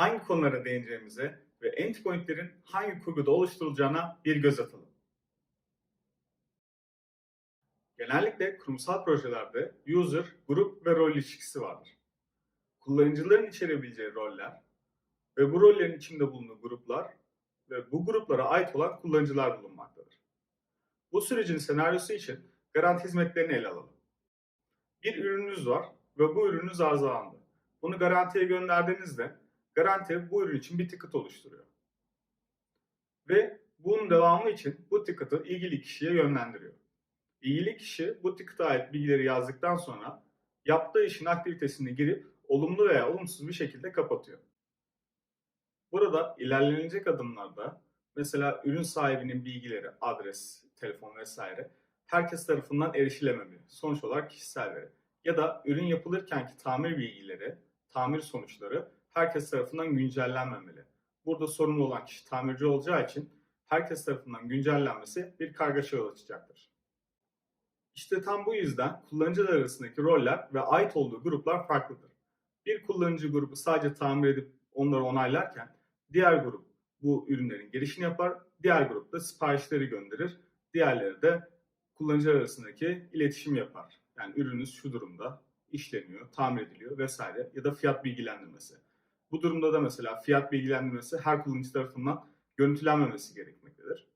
hangi konulara değineceğimize ve endpointlerin hangi kurguda oluşturulacağına bir göz atalım. Genellikle kurumsal projelerde user, grup ve rol ilişkisi vardır. Kullanıcıların içerebileceği roller ve bu rollerin içinde bulunduğu gruplar ve bu gruplara ait olan kullanıcılar bulunmaktadır. Bu sürecin senaryosu için garanti hizmetlerini ele alalım. Bir ürününüz var ve bu ürününüz arızalandı. Bunu garantiye gönderdiğinizde garanti bu ürün için bir ticket oluşturuyor. Ve bunun devamı için bu ticket'ı ilgili kişiye yönlendiriyor. İlgili kişi bu ticket'a ait bilgileri yazdıktan sonra yaptığı işin aktivitesini girip olumlu veya olumsuz bir şekilde kapatıyor. Burada ilerlenecek adımlarda mesela ürün sahibinin bilgileri, adres, telefon vesaire herkes tarafından erişilememeli. Sonuç olarak kişisel veri. Ya da ürün yapılırkenki tamir bilgileri, tamir sonuçları herkes tarafından güncellenmemeli. Burada sorumlu olan kişi tamirci olacağı için herkes tarafından güncellenmesi bir kargaşa yol açacaktır. İşte tam bu yüzden kullanıcılar arasındaki roller ve ait olduğu gruplar farklıdır. Bir kullanıcı grubu sadece tamir edip onları onaylarken diğer grup bu ürünlerin girişini yapar, diğer grup da siparişleri gönderir, diğerleri de kullanıcılar arasındaki iletişim yapar. Yani ürününüz şu durumda işleniyor, tamir ediliyor vesaire ya da fiyat bilgilendirmesi. Bu durumda da mesela fiyat bilgilendirmesi her kullanıcı tarafından görüntülenmemesi gerekmektedir.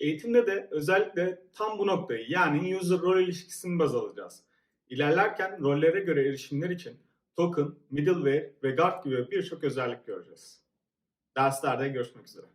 Eğitimde de özellikle tam bu noktayı yani user rol ilişkisini baz alacağız. İlerlerken rollere göre erişimler için token, middleware ve guard gibi birçok özellik göreceğiz. Derslerde görüşmek üzere.